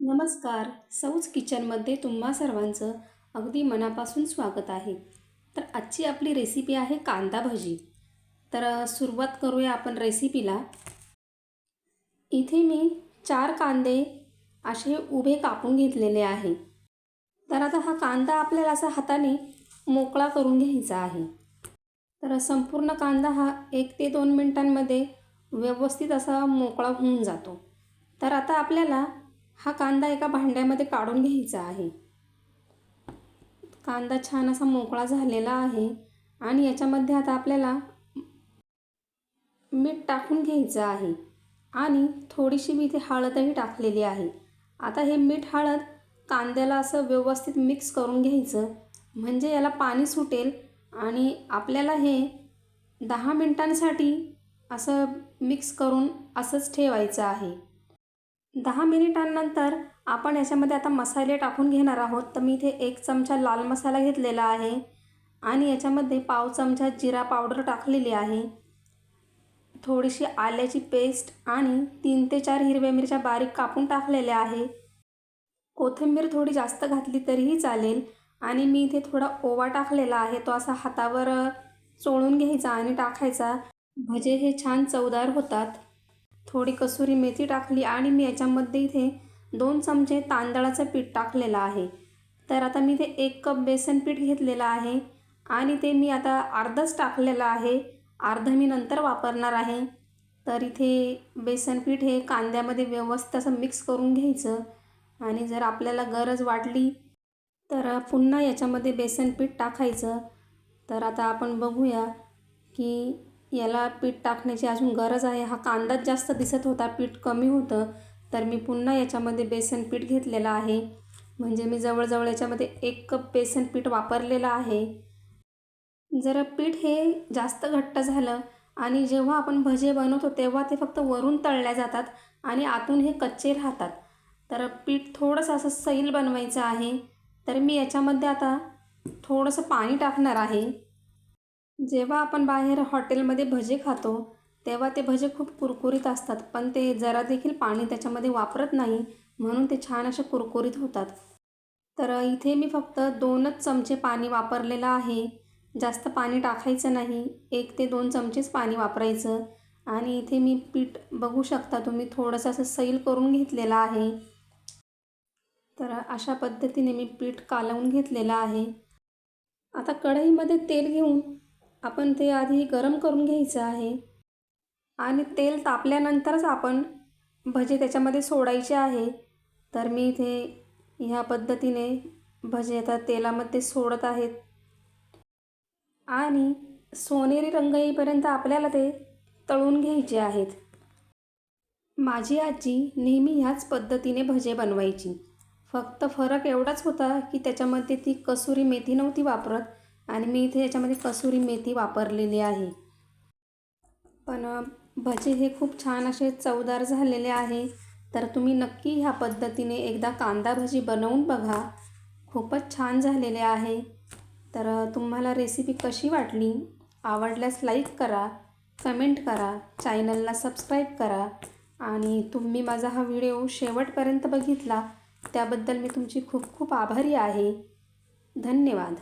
नमस्कार. सौज किचनमध्ये तुम्हा सर्वांचं अगदी मनापासून स्वागत आहे. तर आजची आपली रेसिपी आहे कांदा भजी. तर सुरुवात करूया आपण रेसिपीला इथे मी चार कांदे असे उभे कापून घेतलेले आहे. तर आता हा कांदा आपल्याला असा हाताने मोकळा करून घ्यायचा आहे. तर संपूर्ण कांदा हा एक ते दोन मिनटांमध्ये व्यवस्थित असा मोकळा होऊन जातो. तर आता आपल्याला हा कांदा एका भांड्यामध्ये काढून घ्यायचा आहे. कांदा छान असा मोकळा झालेला आहे आणि याच्यामध्ये आता आपल्याला मीठ टाकून घ्यायचं आहे आणि थोडीशी मी इथे हळदही टाकलेली आहे. आता हे मीठ हळद कांद्याला असं व्यवस्थित मिक्स करून घ्यायचं. म्हणजे याला पाणी सुटेल आणि आपल्याला हे दहा मिनटांसाठी असं मिक्स करून असंच ठेवायचं आहे. दहा मिनिटांनंतर आपण याच्यामध्ये आता मसाले टाकून घेणार आहोत. तर मी इथे एक चमचा लाल मसाला घेतलेला आहे आणि याच्यामध्ये पाव चमचा जिरा पावडर टाकलेली आहे. थोडीशी आल्याची पेस्ट आणि तीन ते चार हिरव्या मिरच्या बारीक कापून टाकलेल्या आहे. कोथिंबीर थोडी जास्त घातली तरीही चालेल आणि मी इथे थोडा ओवा टाकलेला आहे. तो असा हातावर चोळून घ्यायचा आणि टाकायचा. भजे हे छान चवदार होतात. थोडी कसुरी मेथी टाकली आणि मी याच्यामध्ये इथे दोन चमचे तांदळाचं पीठ टाकलेलं आहे. तर आता मी इथे एक कप बेसन पीठ घेतलेलं आहे आणि ते मी आता अर्धच टाकलेलं आहे. अर्धं मी नंतर वापरणार आहे. तर इथे बेसन पीठ हे कांद्यामध्ये व्यवस्थित असं मिक्स करून घ्यायचं आणि जर आपल्याला गरज वाटली तर पुन्हा याच्यामध्ये बेसन पीठ टाकायचं. तर आता आपण बघूया की याला पीठ टाकण्याची अजून गरज आहे. हा कांदाच जास्त दिसत होता पीठ कमी होतं. तर मी पुन्हा याच्यामध्ये बेसन पीठ घेतलेलं आहे. म्हणजे मी जवळजवळ याच्यामध्ये एक कप बेसन पीठ वापरलेलं आहे. जर पीठ हे जास्त घट्ट झालं आणि जेव्हा आपण भजे बनवतो तेव्हा ते फक्त वरून तळल्या जातात आणि आतून हे कच्चे राहतात. तर पीठ थोडंसं असं सैल बनवायचं आहे. तर मी याच्यामध्ये आता थोडंसं पाणी टाकणार आहे. जेव्हा आपण बाहेर हॉटेलमध्ये भजे खातो तेव्हा ते भजे खूप कुरकुरीत असतात पण ते जरा देखील पाणी त्याच्यामध्ये वापरत नाही म्हणून ते छान असे कुरकुरीत होतात. तर इथे मी फक्त दोनच चमचे पाणी वापरलेलं आहे. जास्त पाणी टाकायचं नाही एक ते दोन चमचेच पाणी वापरायचं. आणि इथे मी पीठ बघू शकता तुम्ही थोडंसं असं सैल करून घेतलेलं आहे. तर अशा पद्धतीने मी पीठ कालवून घेतलेलं आहे. आता कढईमध्ये तेल घेऊन आपण ते आधी गरम करून घ्यायचं आहे. आणि तेल तापल्यानंतरच आपण भजे त्याच्यामध्ये सोडायचे आहे. तर मी इथे ह्या पद्धतीने भजे आता तेलामध्ये सोडत आहेत. आणि सोनेरी रंग येईपर्यंत आपल्याला ते तळून घ्यायचे आहेत. माझी आजी नेहमी ह्याच पद्धतीने भजे बनवायची. फक्त फरक एवढाच होता की त्याच्यामध्ये ती कसुरी मेथी नव्हती वापरत. आणि मी इथे याच्यामध्ये कसुरी मेथी वापरलेली आहे. पण भजे हे खूप छान असे चवदार झालेले आहे. तर तुम्ही नक्की ह्या पद्धतीने एकदा कांदा भजी बनवून बघा. खूपच छान झालेले आहे. तर तुम्हाला रेसिपी कशी वाटली? आवडल्यास लाईक करा कमेंट करा चॅनलला सबस्क्राईब करा. आणि तुम्ही माझा हा व्हिडिओ शेवटपर्यंत बघितला त्याबद्दल मी तुमची खूप खूप आभारी आहे. धन्यवाद.